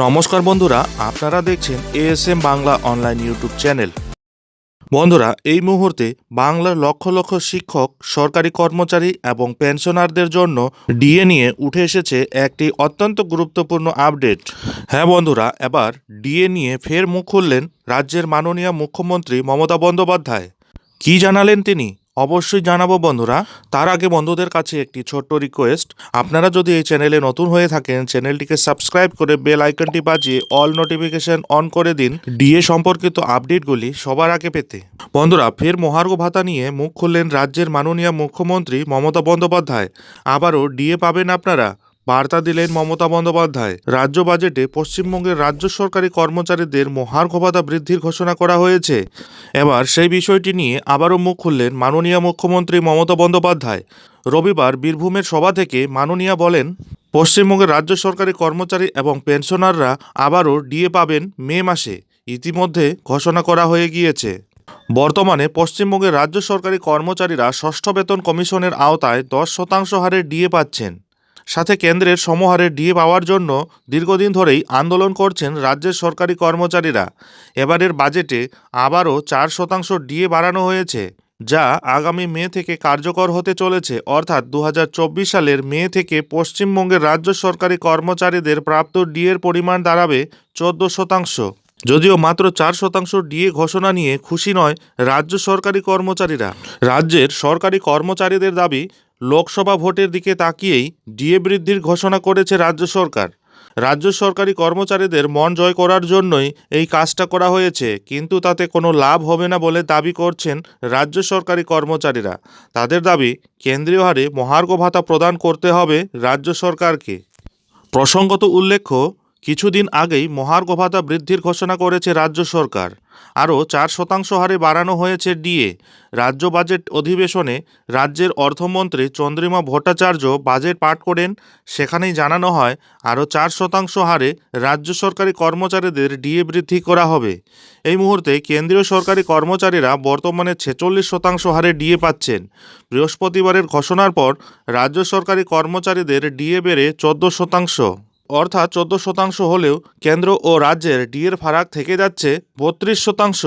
নমস্কার বন্ধুরা, আপনারা দেখছেন ASM Bangla online YouTube channel বন্ধুরা, এই মুহূর্তে বাংলার লক্ষ লক্ষ শিক্ষক, সরকারি কর্মচারী এবং পেনশনারদের জন্য ডিএ নিয়ে উঠে এসেছে একটি অত্যন্ত গুরুত্বপূর্ণ আপডেট হ্যাঁ বন্ধুরা, এবার ডিএ নিয়ে ফের মুখ খুললেন রাজ্যের মাননীয় মুখ্যমন্ত্রী মমতা বন্দ্যোপাধ্যায়। কি জানালেন তিনি? অবশ্যই জানাব বন্ধুরা, তার আগে বন্ধুদের কাছে একটি ছোট্ট রিকোয়েস্ট আপনারা যদি এই চ্যানেলে নতুন হয়ে থাকেন চ্যানেলটিকে সাবস্ক্রাইব করে বেল আইকনটি বাজিয়ে অল নোটিফিকেশন অন করে দিন। ডিএ সম্পর্কিত আপডেটগুলি সবার আগে পেতে। বন্ধুরা, ফের মহার্ঘ ভাতা নিয়ে মুখ খুললেন রাজ্যের মাননীয় মুখ্যমন্ত্রী মমতা বন্দ্যোপাধ্যায়। আবারও ডিএ পাবেন আপনারা। বার্তা দিলেন মমতা বন্দ্যোপাধ্যায়। রাজ্য বাজেটে পশ্চিমবঙ্গের রাজ্য সরকারি কর্মচারীদের মহার্ঘ ভাতা বৃদ্ধির ঘোষণা করা হয়েছে। এবার সেই বিষয়টি নিয়ে আবারও মুখ খুললেন মাননীয় মুখ্যমন্ত্রী মমতা বন্দ্যোপাধ্যায়। রবিবার বীরভূমের সভা থেকে মাননীয়া বলেন, পশ্চিমবঙ্গের রাজ্য সরকারি কর্মচারী এবং পেনশনাররা আবারও ডিএ পাবেন মে মাসে। ইতিমধ্যে ঘোষণা করা হয়ে গিয়েছে। বর্তমানে পশ্চিমবঙ্গের রাজ্য সরকারি কর্মচারীরা ষষ্ঠ বেতন কমিশনের আওতায় দশ শতাংশ হারে ডিএ পাচ্ছেন। সাথে কেন্দ্রের সমহারে ডিএ পাওয়ার জন্য দীর্ঘদিন ধরেই আন্দোলন করছেন রাজ্যের সরকারি কর্মচারীরা। এবারের বাজেটে আবারও চার শতাংশ ডিএ বাড়ানো হয়েছে, যা আগামী মে থেকে কার্যকর হতে চলেছে, অর্থাৎ দু হাজার চব্বিশ সালের মে থেকে পশ্চিমবঙ্গের রাজ্য সরকারি কর্মচারীদের প্রাপ্ত ডিএর পরিমাণ দাঁড়াবে চোদ্দ শতাংশ। যদিও মাত্র চার শতাংশ ডিএ ঘোষণা নিয়ে খুশি নয় রাজ্য সরকারি কর্মচারীরা। রাজ্যের সরকারি কর্মচারীদের দাবি লোকসভা ভোটের দিকে তাকিয়েই ডিএ বৃদ্ধির ঘোষণা করেছে রাজ্য সরকার। রাজ্য সরকারি কর্মচারীদের মন জয় করার জন্যই এই কাজটা করা হয়েছে, কিন্তু তাতে কোনো লাভ হবে না বলে দাবি করছেন রাজ্য সরকারি কর্মচারীরা। তাদের দাবি, কেন্দ্রীয় হারে মহার্ঘ ভাতা প্রদান করতে হবে রাজ্য সরকারকে। প্রসঙ্গত উল্লেখ্য কিছুদিন আগেই মহার্ঘ ভাতা বৃদ্ধির ঘোষণা করেছে রাজ্য সরকার। আরও চার শতাংশ হারে বাড়ানো হয়েছে ডিএ। রাজ্য বাজেট অধিবেশনে রাজ্যের অর্থমন্ত্রী চন্দ্রিমা ভট্টাচার্য বাজেট পাঠ করেন। সেখানেই জানানো হয়, আরও চার শতাংশ হারে রাজ্য সরকারি কর্মচারীদের ডিএ বৃদ্ধি করা হবে। এই মুহূর্তে কেন্দ্রীয় সরকারি কর্মচারীরা বর্তমানে ছেচল্লিশ শতাংশ হারে ডিএ পাচ্ছেন। বৃহস্পতিবারের ঘোষণার পর রাজ্য সরকারি কর্মচারীদের ডিএ বেড়ে চোদ্দ শতাংশ। অর্থাৎ চোদ্দ শতাংশ হলেও কেন্দ্র ও রাজ্যের ডিএর ফারাক থেকে যাচ্ছে বত্রিশ শতাংশ।